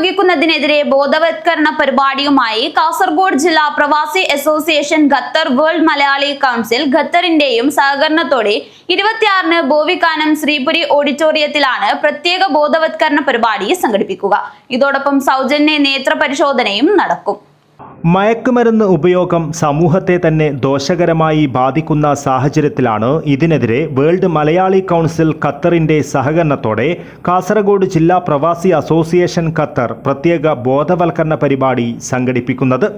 ഉപയോഗിക്കുന്നതിനെതിരെ ബോധവത്കരണ പരിപാടിയുമായി കാസർഗോഡ് ജില്ലാ പ്രവാസി association Qatar world Malayali council ഖത്തറിന്റെയും സഹകരണത്തോടെ ഇരുപത്തിയാറിന് ബോവിക്കാനം ശ്രീപുരി ഓഡിറ്റോറിയത്തിലാണ് പ്രത്യേക ബോധവത്കരണ പരിപാടി സംഘടിപ്പിക്കുക. ഇതോടൊപ്പം സൗജന്യ നേത്ര പരിശോധനയും നടക്കും. മയക്കുമരുന്ന് ഉപയോഗം സമൂഹത്തെ തന്നെ ദോഷകരമായി ബാധിക്കുന്ന സാഹചര്യത്തിലാണ് ഇതിനെതിരെ വേൾഡ് മലയാളി കൗൺസിൽ ഖത്തറിന്റെ സഹകരണത്തോടെ കാസർഗോഡ് ജില്ലാ പ്രവാസി അസോസിയേഷൻ ഖത്തർ പ്രത്യേക ബോധവൽക്കരണ പരിപാടി സംഘടിപ്പിക്കുന്നത്.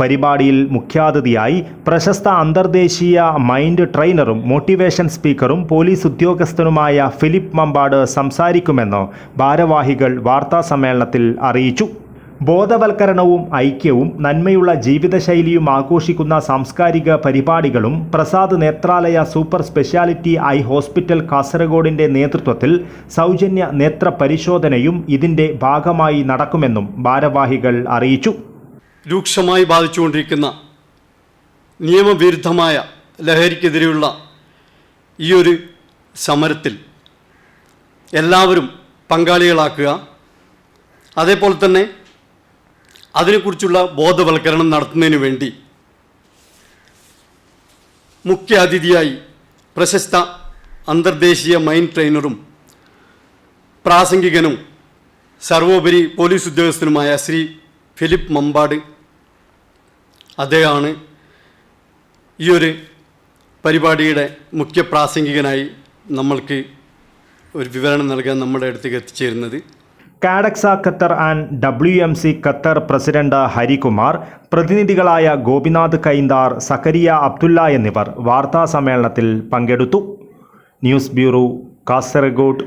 പരിപാടിയിൽ മുഖ്യാതിഥിയായി പ്രശസ്ത അന്തർദേശീയ മൈൻഡ് ട്രെയിനറും മോട്ടിവേഷൻ സ്പീക്കറും പോലീസ് ഉദ്യോഗസ്ഥനുമായ ഫിലിപ്പ് മമ്പാട് സംസാരിക്കുമെന്ന് ഭാരവാഹികൾ വാർത്താസമ്മേളനത്തിൽ അറിയിച്ചു. ബോധവൽക്കരണവും ഐക്യവും നന്മയുള്ള ജീവിതശൈലിയും ആഘോഷിക്കുന്ന സാംസ്കാരിക പരിപാടികളും Prasad Nethralaya super speciality eye hospital കാസർഗോഡിന്റെ നേതൃത്വത്തിൽ സൗജന്യ നേത്ര പരിശോധനയും ഇതിന്റെ ഭാഗമായി നടക്കുമെന്നും ഭാരവാഹികൾ അറിയിച്ചു. രൂക്ഷമായി ബാധിച്ചുകൊണ്ടിരിക്കുന്ന നിയമവിരുദ്ധമായ ലഹരിക്കെതിരെയുള്ള ഈ ഒരു സമരത്തിൽ എല്ലാവരും പങ്കാളികളാക്കുക. അതേപോലെ തന്നെ അതിനെക്കുറിച്ചുള്ള ബോധവൽക്കരണം നടത്തുന്നതിന് വേണ്ടി മുഖ്യ അതിഥിയായി പ്രശസ്ത അന്തർദേശീയ മൈൻ ട്രെയിനറും പ്രാസംഗികനും സർവോപരി പോലീസ് ഉദ്യോഗസ്ഥനുമായ ശ്രീ ഫിലിപ്പ് മമ്പാട് അദ്ദേഹമാണ് ഈ ഒരു പരിപാടിയുടെ മുഖ്യ പ്രാസംഗികനായി നമ്മൾക്ക് ഒരു വിവരണം നൽകാൻ നമ്മുടെ അടുത്തേക്ക് എത്തിച്ചേരുന്നത്. കാഡക്സ Qatar and W M C Qatar president Harikumar പ്രതിനിധികളായ Gopinath Kaindar Zakariya Abdulla എന്നിവർ വാർത്താസമ്മേളനത്തിൽ പങ്കെടുത്തു. News bureau Kasaragod.